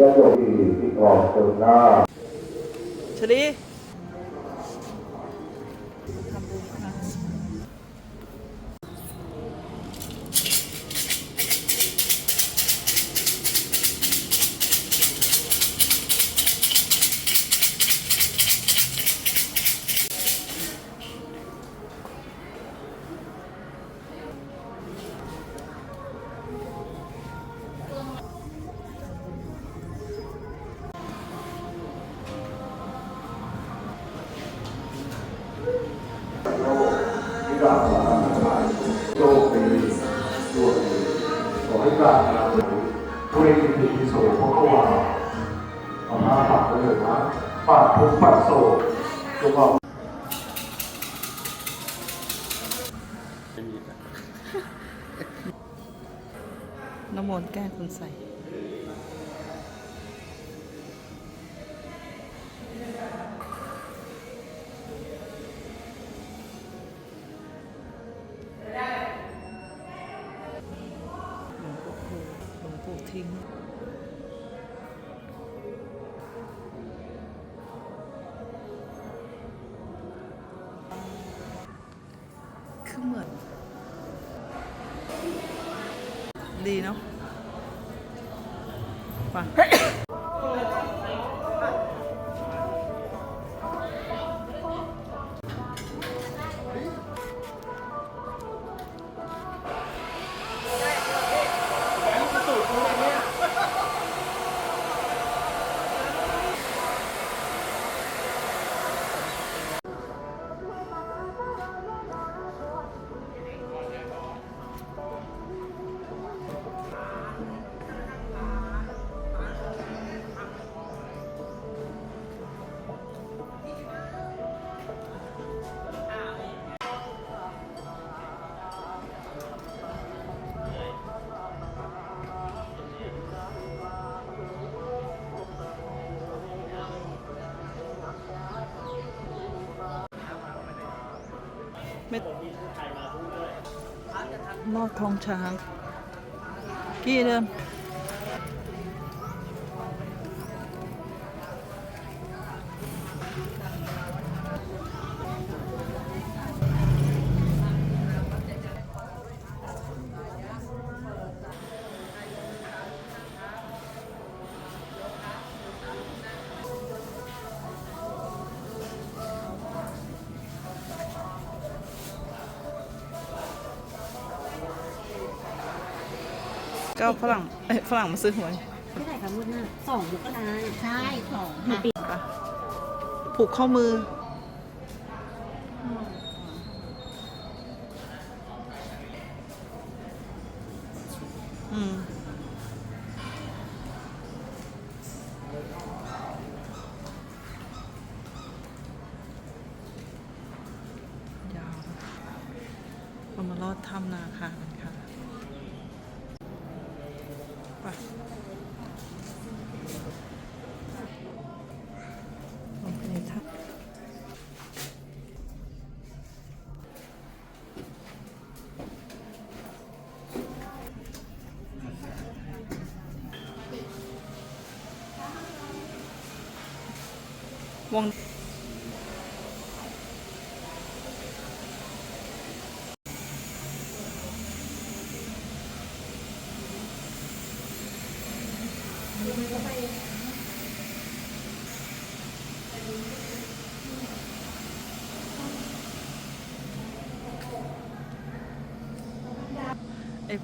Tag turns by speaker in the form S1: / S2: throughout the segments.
S1: จ้าตัวที่ที่กองตนหน้า
S2: ชลี น้ำมนต์แก้คุณใส่หลวงปู่คูหลวงปู่ทิ้ง ดีเนาะไป่ ไม่ลอดท้องช้าง กี่เดิน ก็ฝรั่งเอ้ยฝรั่งมาซื้อหวย
S3: ไม่ได้ค่ะมุดหน้าสองมกราใช่สอง
S2: มาปิดปะผูกข้อมือ อืมยาวเรามาลอดถ้ำนาคากันค่ะ ไปลงไป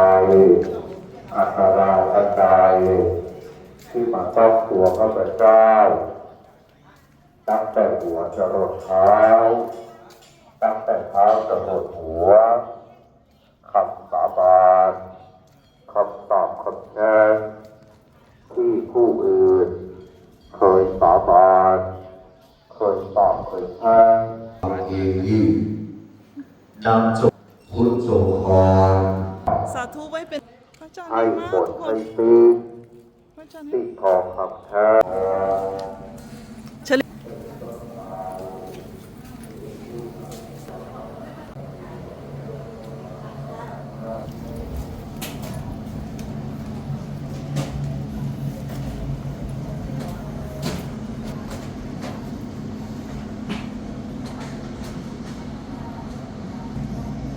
S1: โรคภัยอัตรายกระจายที่มาต้องตัวข้าพเจ้าตั้งแต่หัวจรดเท้า ตั้งแต่เท้าจรดหัวคำสาบานคำตอบคำแทนที่ผู้อื่น เคยสาบานเคยตอบเคยแทงมาเองยิ่งนำสุข ให้
S2: น
S1: ตี
S2: พระอาจารย์
S1: ติดทองคำแท้
S2: เฉลี่ย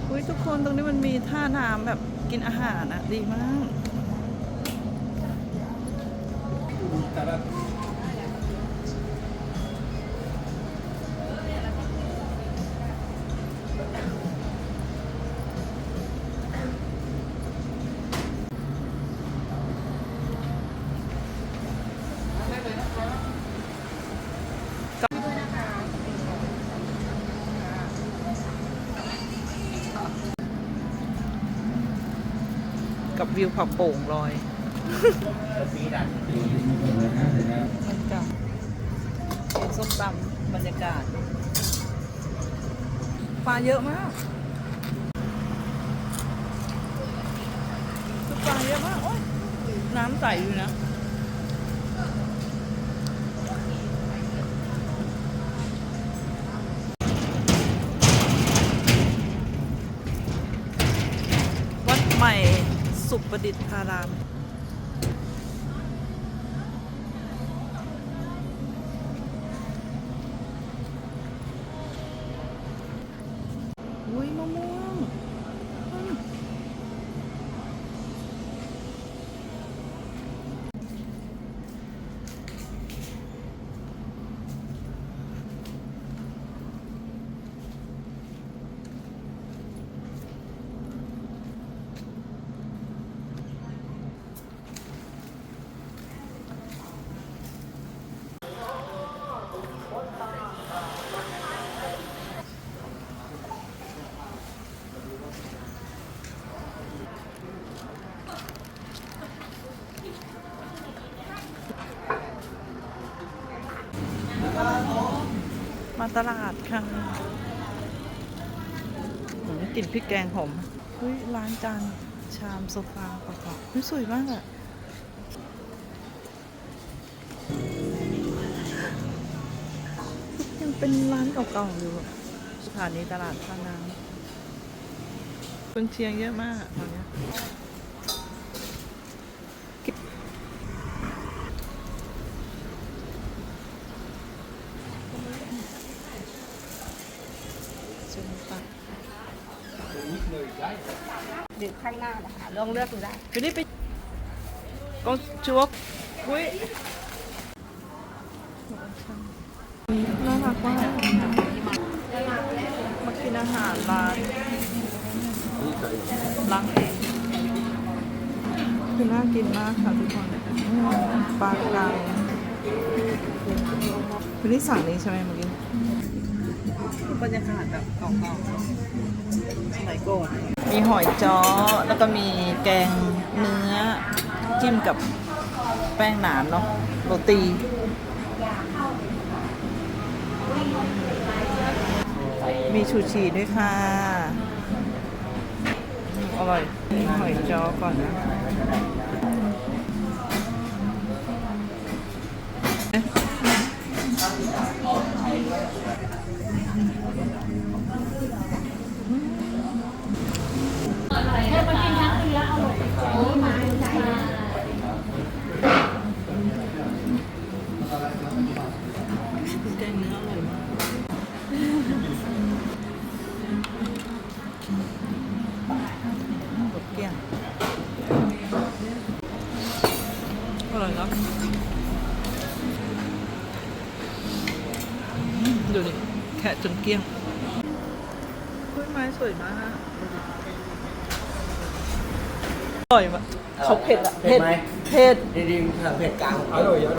S2: อุ้ยทุกคนตรงนี้มันมีท่าน้ำแบบกินอาหารอะดีมาก กับวิวผักโป่งลอย บรรยากาศส้มตำบรรยากาศปลาเยอะมากคือปลาเยอะมากโอ๊ยน้ำใสอยู่นะวัดใหม่สุประดิษฐารามอุ้ยมะม่วงอืมมา ตลาดค่ะหืมกลิ่นพริกแกงหอมเฮ้ยร้านจานชามโซฟาประกอบเฮ้ยสวยมากอะยังเป็นร้านเก่าๆอยู่สถานีตลาดท่าน้ำคนเชียงเยอะมากตอนเนี้ย จนปัก
S3: ดึก ข้างหน้านะคะลองเลือกดูได้
S2: ทีนี้ไปกองจวกอุ้ยน่ารักมากมากินอาหารร้านล้างเองคือน่ากินมากค่ะทุกคนอืมปลากรังคุณนี่สั่งนี้ใช่ไหมเมื่อกี้บรรยากาศแบบเก่าๆ สมัยก่อนมีหอยจ้อแล้วก็มีแกงเนื้อ จิ้มกับแป้งหนานเนาะโรตีมีชูชีด้วยค่ะ อร่อยมีหอยจ้อก่อนนะ ดูดิแค่จนเกลี้ยงกล้วยไม้สวยมากอร่อยมากเขาเผ็ดอะ
S4: เผ็ดไหม
S2: เผ็ด
S4: ดีๆสั่งเผ็ดกลางอร่อยเยอะ